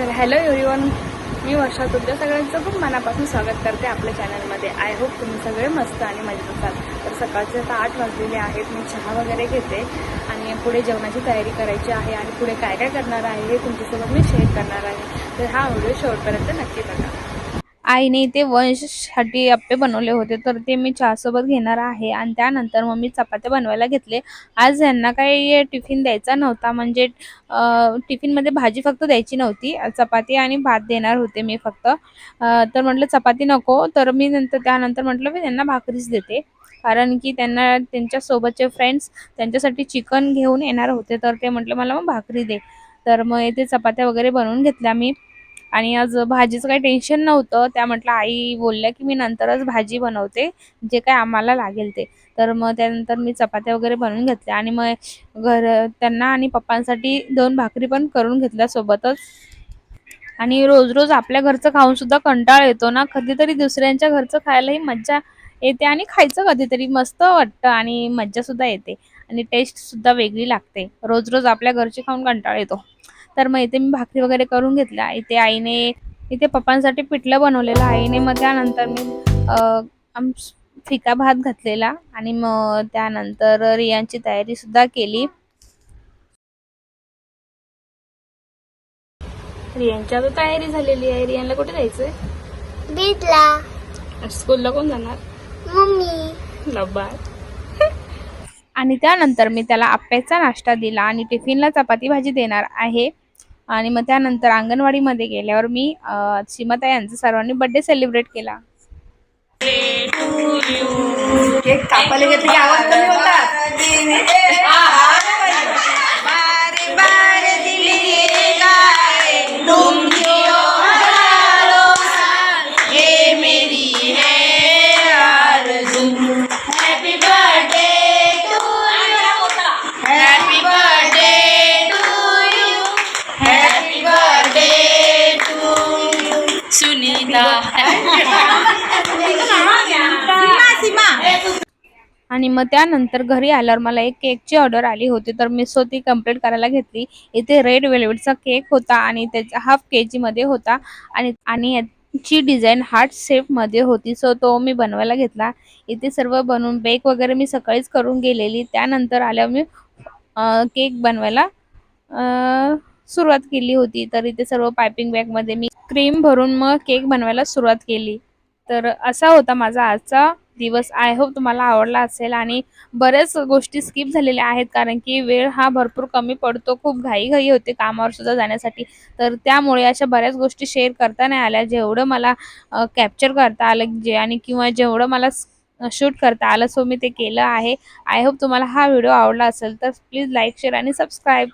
तर hello everyone मी वर्षा तुमच्या सगळ्यांचं खूप मनापासून स्वागत करते आपल्या चॅनलमध्ये आय होप तुम्ही सगळे मस्त आणि मजेत असाल तर सकाळचे आता आठ वाजलेले आहेत. मी चहा वगैरे घेते आणि पुढे जेवणाची तयारी करायची आहे आणि पुढे काय काय करणार आहे हे तुमच्यासोबत मी शेअर करणार आहे. तर हा व्हिडिओ शेवटपर्यंत नक्की बघा. आईने ते वंशसाठी अप्पे बनवले होते तर ते मी चहासोबत घेणार आहे. आणि त्यानंतर मग मी चपात्या बनवायला घेतले. आज यांना काही टिफिन द्यायचा नव्हता. म्हणजे टिफिनमध्ये भाजी फक्त द्यायची नव्हती. चपाती आणि भात देणार होते मी फक्त. तर म्हटलं चपाती नको. तर मी नंतर त्यानंतर म्हटलं मी त्यांना भाकरीच देते. कारण की त्यांना त्यांच्यासोबतचे फ्रेंड्स त्यांच्यासाठी चिकन घेऊन येणार होते. तर ते म्हटलं मला मग भाकरी दे. तर मग इथे चपात्या वगैरे बनवून घेतल्या मी. आणि आज भाजीचं काही टेन्शन नव्हतं. त्या म्हटलं आई बोलल्या की मी नंतरच भाजी बनवते जे काय आम्हाला लागेल ते. तर मग त्यानंतर मी चपात्या वगैरे बनवून घेतल्या आणि मग घर त्यांना आणि पप्पांसाठी दोन भाकरी पण करून घेतल्या सोबतच. आणि रोज रोज आपल्या घरचं खाऊन सुद्धा कंटाळ येतो ना. कधीतरी दुसऱ्यांच्या घरचं खायलाही मज्जा येते आणि खायचं कधीतरी मस्त वाटतं आणि मज्जा सुद्धा येते आणि टेस्ट सुद्धा वेगळी लागते. रोज रोज आपल्या घरची खाऊन कंटाळ येतो. तर मग इथे मी भाकरी वगैरे करून घेतल्या. इथे आईने इथे पप्पांसाठी पिठलं बनवलेलं. आईने मग त्यानंतर मी फिका भात घातलेला. आणि मग त्यानंतर रियांची तयारी सुद्धा केली. रियांची आता तयारी झालेली आहे. रियांना कुठे जायचंय? बीटला. स्कूलला कोण जाणार? मम्मी. आणि त्यानंतर मी त्याला आप्याचा नाश्ता दिला आणि टिफिनला चपाती भाजी देणार आहे. आणि मग त्यानंतर अंगणवाडीमध्ये गेल्यावर मी अ, सीमाताई यांचा सर्वांनी बर्थडे सेलिब्रेट केला. केक कापायला घेतलं आवाज कमी होता आणि मग त्यानंतर घरी आल्यावर मला एक केकची ऑर्डर आली होती तर मी सो ती कंप्लीट करायला घेतली. इथे रेड वेल्वेटचा केक होता आणि त्याचा हाफ के मध्ये होता. आणि आणि याची डिझाईन हार्ट शेपमध्ये होती. सो तो मी बनवायला घेतला. इथे सर्व बनवून बेक वगैरे मी सकाळीच करून गेलेली. त्यानंतर आल्यावर मी केक बनवायला सुरुवात केली होती तर इथे सर्व पायपिंग बॅगमध्ये मी क्रीम भरून मग केक बनवायला सुरुवात केली. तर असा होता माझा आजचा दिवस. आय होप तुम्हाला आवडला असेल आणि बऱ्याच गोष्टी स्किप झालेल्या आहेत कारण की वेळ हा भरपूर कमी पडतो. खूप घाईघाई होते कामावर सुद्धा जाण्यासाठी. तर त्यामुळे अशा बऱ्याच गोष्टी शेअर करता नाही आल्या. जेवढं मला कॅप्चर करता आलं जे आणि किंवा जेवढं मला शूट करता आलं सो मी ते केलं आहे. आय होप तुम्हाला हा व्हिडिओ आवडला असेल तर प्लीज लाईक शेअर आणि सबस्क्राईब